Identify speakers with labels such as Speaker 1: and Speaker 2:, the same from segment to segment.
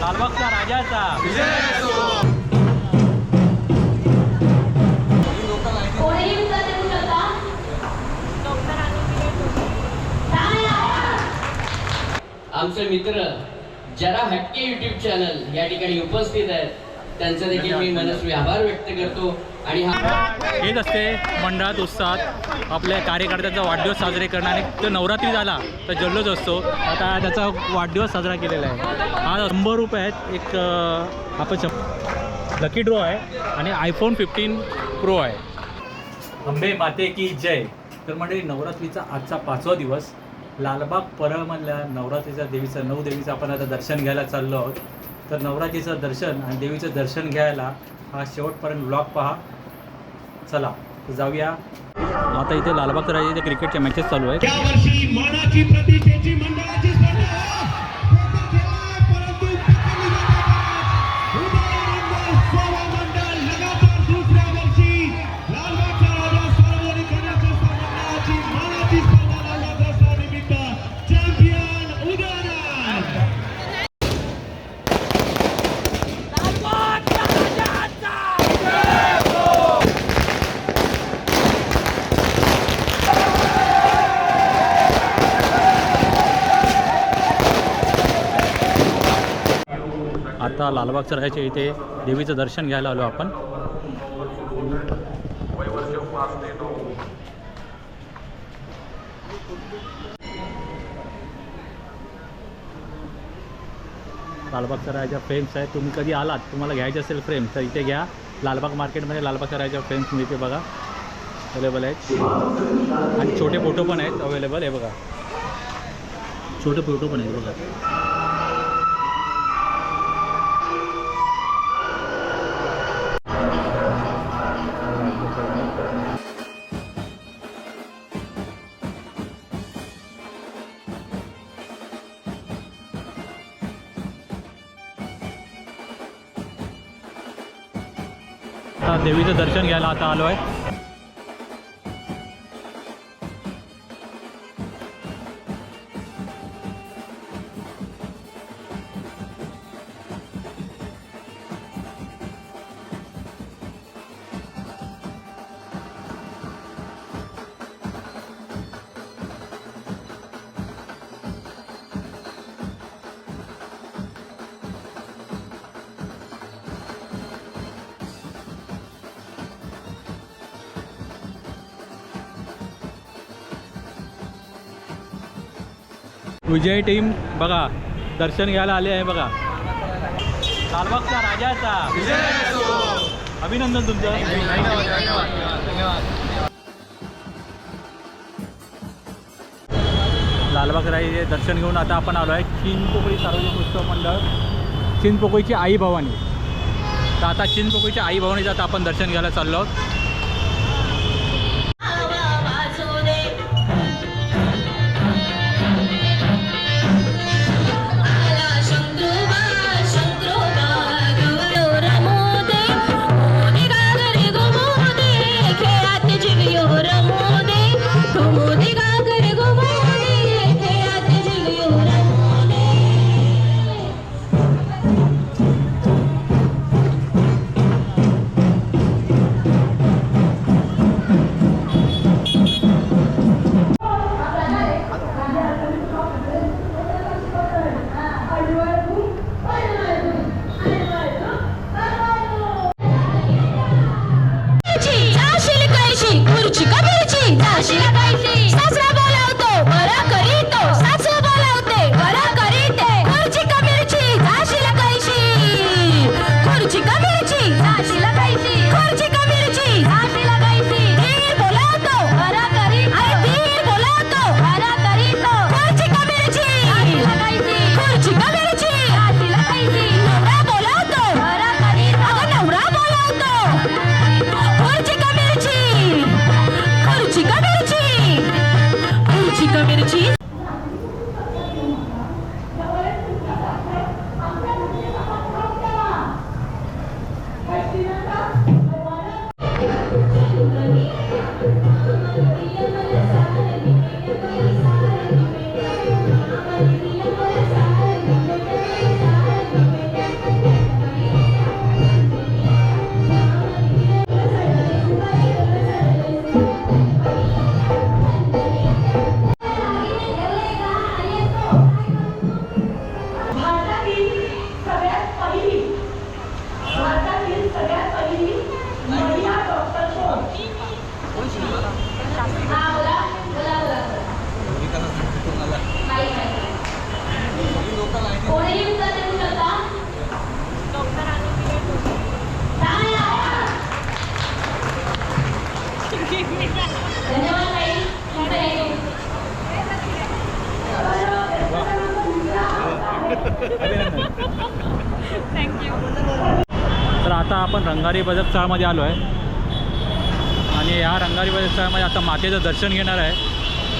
Speaker 1: लालबागचा राजाचा
Speaker 2: आमचे मित्र जरा हटके युट्यूब चॅनल या ठिकाणी उपस्थित आहेत. त्यांचा देखील मी मनस्वी आभार व्यक्त करतो. आणि
Speaker 1: हेच असते मंडळात उत्साहात आपल्या कार्यकर्त्याचा वाढदिवस साजरे करणारे तर नवरात्री झाला तर जल्लोष असतो. आता त्याचा वाढदिवस साजरा केलेला आहे. हा शंभर रुपये आहेत एक आपण शं लकी ड्रॉ आहे आणि आयफोन फिफ्टीन प्रो आहे. अंबे माते की जय. तर म्हणजे नवरात्रीचा आजचा पाचवा दिवस. लालबाग परळमधल्या नवरात्रीच्या देवीचं नऊ देवीचं आपण आता दर्शन घ्यायला चाललो आहोत. तर नवरात्रीचं दर्शन आणि देवीचं दर्शन घ्यायला हा शेवटपर्यंत ब्लॉग पहा. चला जाऊया. आता इथे लालबाग राजाच्या क्रिकेटच्या मॅचेस चालू आहेत आता लालबागचं राहायचे इथे देवीचं दर्शन घ्यायला आलो आपण. लालबागच्या राहायच्या फ्रेम्स आहेत. तुम्ही कधी आलात? तुम्हाला घ्यायचे असेल फ्रेम तर इथे घ्या. लालबाग मार्केटमध्ये लालबागच्या राहायच्या फ्रेम्स मिळते बघा. अवेलेबल आहेत. आणि छोटे फोटो पण आहेत अवेलेबल आहे बघा. छोटे फोटो पण आहेत बघा. देवीचं दर्शन घ्यायला आता आलो आहे. विजय टीम बघा दर्शन घ्यायला आले आहे बघा. लालबागचा राजाचा. अभिनंदन तुमचं. लालबाग राजाचे दर्शन घेऊन आता आपण आलो आहे चिनपोकळी सार्वजनिक उत्सव मंडळ चिनपोकळीची आई भवानी. तर आता चिनपोकळीच्या आई भवानीचं आता आपण दर्शन घ्यायला चाललो आहोत. तर आता आपण रंगारी बजाज स्थळामध्ये आलो आहे. आणि या रंगारी बजाज स्थळामध्ये आता मातेचं दर्शन घेणार आहे.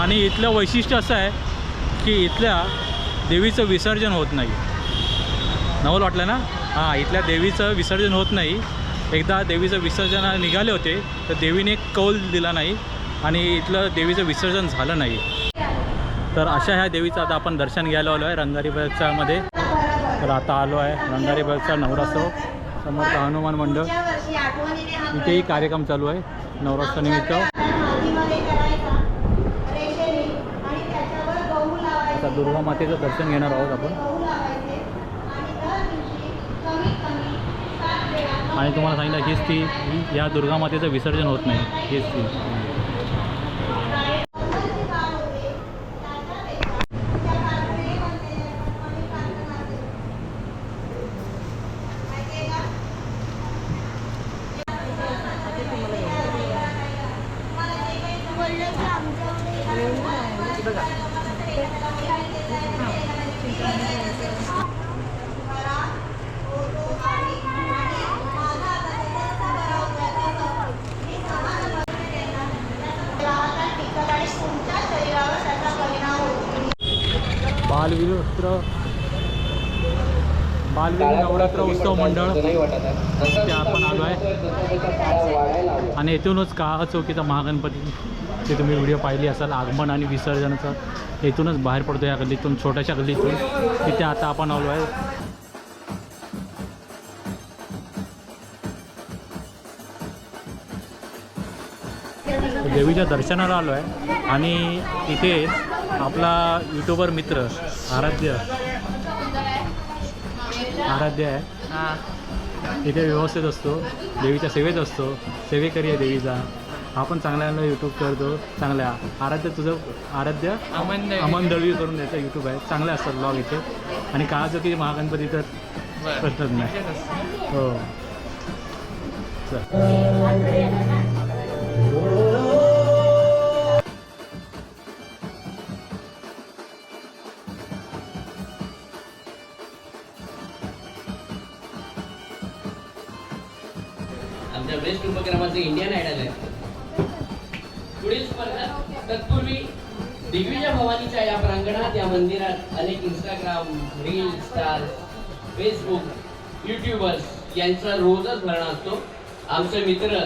Speaker 1: आणि इथलं वैशिष्ट्य असं आहे की इथल्या देवीचं विसर्जन होत नाही. नवल वाटलं ना? हां इथल्या देवीचं विसर्जन होत नाही. एकदा देवीचं विसर्जन निघाले होते तर देवीने कौल दिला नाही आणि इथलं देवीचं विसर्जन झालं नाही. तर अशा ह्या देवीचं आता आपण दर्शन घ्यायला आलो आहे रंगारी बजाजचाळमध्ये तर आता आलो आहे रंगारी बगचा नवरात्र समर्थ हनुमान मंडळ. इथेही कार्यक्रम चालू आहे नवरात्रानिमित्त आता दुर्गा मातेचं दर्शन घेणार आहोत आपण. आणि तुम्हाला सांगितलं हीच ती या दुर्गा मातेचं विसर्जन होत नाही. हीच ती. बालविर नवरात्र उत्सव मंडळ ते आपण आलो आहे. आणि येथूनच काळा चौकीचा महागणपती ते तुम्ही व्हिडिओ पाहिली असाल आगमन आणि विसर्जनाचं. येथूनच बाहेर पडतो या गल्लीतून छोट्याशा गल्लीतून. तिथे आता आपण आलो आहे. देवीच्या दर्शनाला आलो आहे. आणि इथे आपला यूट्यूबर मित्र आराध्य आराध्य आहे. इथे व्यवस्थित असतो. देवीच्या सेवेत असतो. सेवेकरी आहे देवीचा. हा पण चांगल्या यूट्यूब करतो. चांगल्या. आराध्य तुझं आराध्य
Speaker 3: अमन
Speaker 1: अमन दळवी करून याचा यूट्यूब आहे. चांगले असतात ब्लॉग इथे. आणि काळाचं की महागणपती तर प्रश्नच नाही. हो. चल.
Speaker 2: मंदिरात अनेक Instagram reel star Facebook YouTubers यांचा रोजच भरणा असतो. आमचे मित्र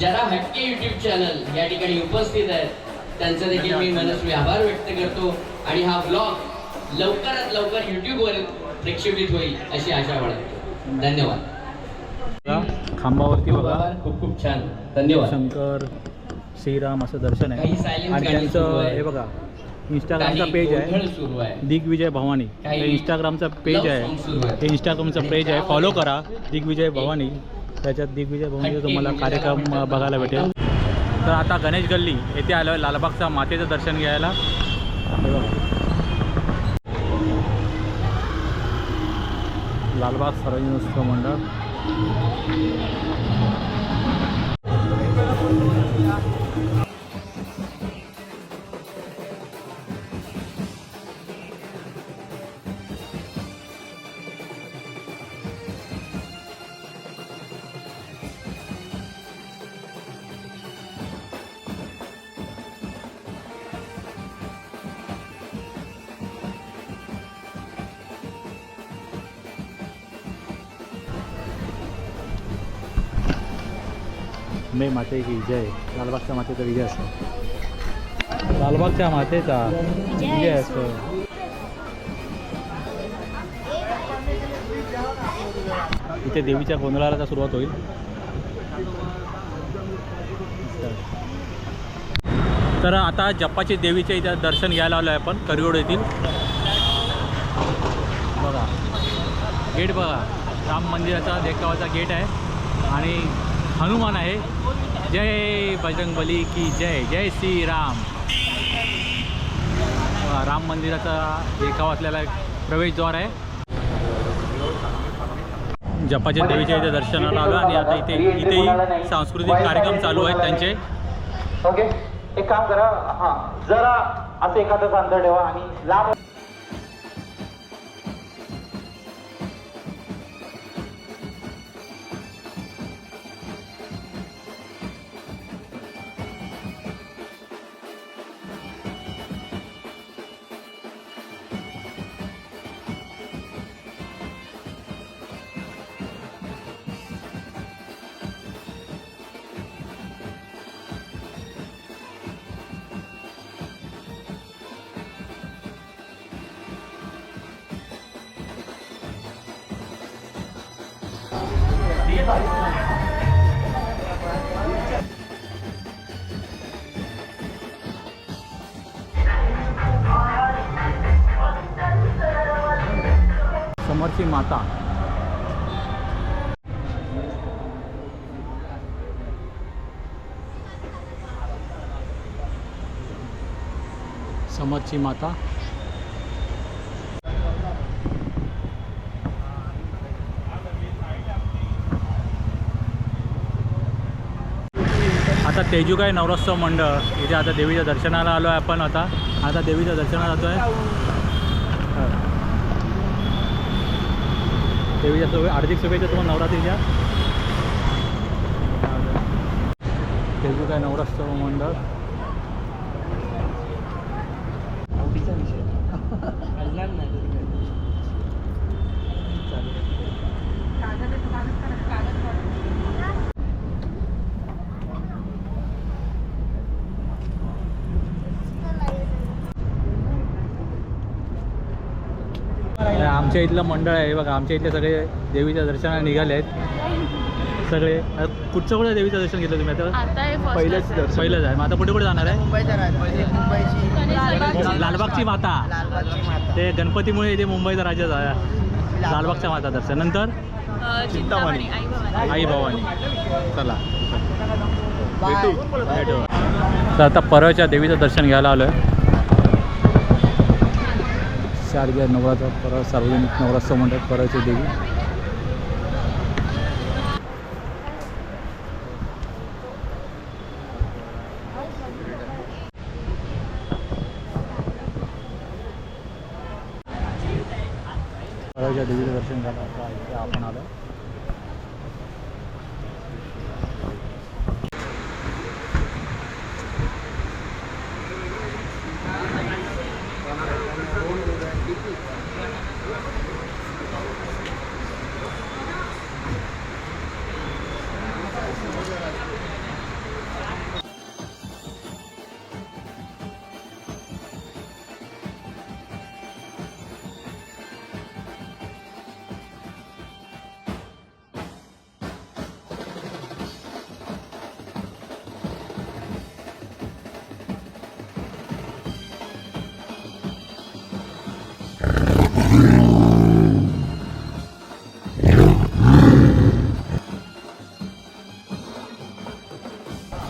Speaker 2: जरा हटके युट्यूब चॅनल या ठिकाणी उपस्थित आहेत. त्यांचा देखील मी मनस्वी आभार व्यक्त करतो आणि हा ब्लॉग लवकरात लवकर युट्यूबवर प्रक्षेपित होईल अशी आशा बाळगतो. धन्यवाद.
Speaker 1: खांबावरती बघा.
Speaker 2: खूप खूप छान. धन्यवाद.
Speaker 1: शंकर श्रीराम असं दर्शन आहे. आणि त्यांचं. हे बघा. इंस्टाग्रामचा पेज आहे. दिग्विजय भवानी. हे इंस्टाग्रामचा पेज आहे. हे इंस्टाग्रामचं पेज आहे. फॉलो करा. दिग्विजय भवानी. त्याच्यात दिग्विजय भवानीचा तुम्हाला कार्यक्रम बघायला भेटेल. तर आता गणेश गल्ली येथे आलो आहे लालबागचा मातेचं दर्शन घ्यायला. लालबाग सार्वजनिक उत्सव मंडळ. मे माते की जय. लालबागच्या मातेचा विजय असो. लालबागच्या मातेचा विजय असो. इथे देवीच्या गोंधळाला सुरुवात होईल. तर आता जप्पाची देवीच्या इथे दर्शन घ्यायला आलो आहे आपण करिओड येथील. बघा. गेट बघा. राम मंदिराचा देखावाचा गेट आहे. आणि हनुमान आहे. जय बजरंगबली की जय जय श्री राम राम मंदिराचा देखावा असलेला एक प्रवेशद्वार आहे. जपाच्या देवीच्या इथे दर्शनाला आलो आणि आता इथे इथेही सांस्कृतिक कार्यक्रम चालू आहेत त्यांचे.
Speaker 3: ओके एक काम करा हा जरा असं एखादं अंतर ठेवा आणि लांब
Speaker 1: समोरची माता. समोरची माता. आता तेजुगाई नवरोत्सव मंडळ. इथे आता देवीच्या दर्शनाला आलो आहे आपण आता. आता देवीच्या दर्शनाला जातो आहे देवीच्या शुभे हार्दिक शुभेच्छा तुम्हाला नवरात्रीच्या. तेजुगाई नवरोत्सव मंडळ आणि आमच्या इथलं मंडळ आहे. बघा आमच्या इथले सगळे देवीच्या दर्शनाला निघाले आहेत. सगळे आता कुठचं कुठं देवीचं दर्शन घेतलं तुम्ही आता?
Speaker 4: हे
Speaker 1: पहिलंच पहिलंच आहे. मग आता कुठे कुठे जाणार आहे?
Speaker 4: लालबागची.
Speaker 1: लालबागची माता. ते गणपतीमुळे इथे मुंबईचा राज्य झाला. लालबागच्या माता दर्शन. नंतर?
Speaker 4: चिंतामणी. आई भवानी
Speaker 1: आई भवानी. चला. भेटू. तर आता परळच्या देवीचं दर्शन घ्यायला आलो आहे शारदीय नवरात्र परळ सार्वजनिक नवरात्र म्हणतात परळची देवी. परळच्या देवीचं दर्शन झालं.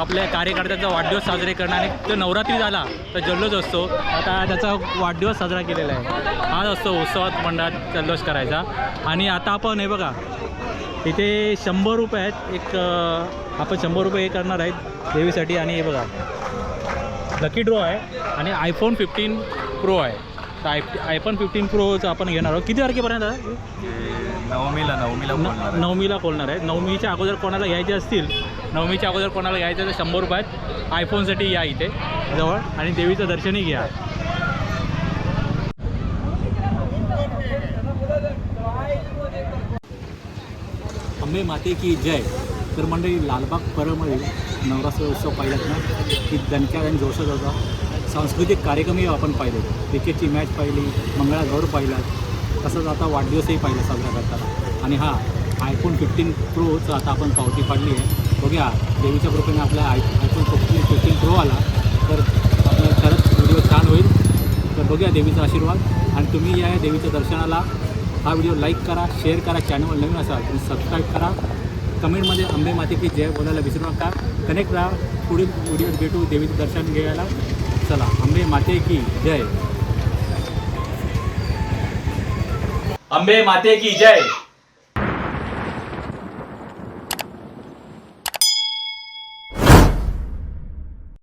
Speaker 1: आपल्या कार्यकर्त्यांचा वाढदिवस साजरे करणे आणि तो नवरात्री झाला तर जल्लोष असतो. आता त्याचा वाढदिवस साजरा केलेला आहे. हाच असतो उत्सवात मंडळात जल्लोष करायचा. आणि आता आपण हे बघा इथे शंभर रुपये आहेत. एक आपण शंभर रुपये हे करणार आहेत देवीसाठी. आणि हे बघा लकी ड्रॉ आहे. आणि आयफोन फिफ्टीन प्रो आहे. तर आय आयफोन फिफ्टीन प्रोचं आपण घेणार आहोत. किती तारखेपर्यंत आहे?
Speaker 5: नवमीला नवमीला.
Speaker 1: नवमीला खोलणार आहे. नवमीच्या अगोदर कोणाला घ्यायचे असतील नवमीच्या अगोदर कोणाला घ्यायचं तर शंभर रुपयात आयफोनसाठी या इथे जवळ. आणि देवीचं दर्शनही घ्या. अंबे माते की जय. तर मंडळी लालबाग परळमध्ये नवरात्र उत्सव पाहिलात ना? की दणक्यात आणि जोशात होता सांस्कृतिक कार्यक्रमही आपण पाहिले. क्रिकेटची मॅच पाहिली मंगळागौर पाहिलात. तसंच आता वाढदिवसही पाहिला साजरा करताना. आणि हा आयफोन फिफ्टीन प्रोचं आता आपण पावती पाडली आहे. बघूया. देवीच्या कृपेने आपला I iPhone fifteen fifteen pro आला तर आपला खरंच व्हिडिओ छान होईल. तर बघूया देवीचा आशीर्वाद. आणि तुम्ही या देवीच्या दर्शनाला हा व्हिडिओ लाईक करा शेअर करा चॅनल नवीन असाल तुम्ही सबस्क्राईब करा. कमेंटमध्ये आंबे माते की जय बोलायला विसरू नका. कनेक्ट राहा. पुढील व्हिडिओ भेटू देवीचं दर्शन घ्यायला. चला आंबे माते की जय.
Speaker 3: अंबे माते की जय.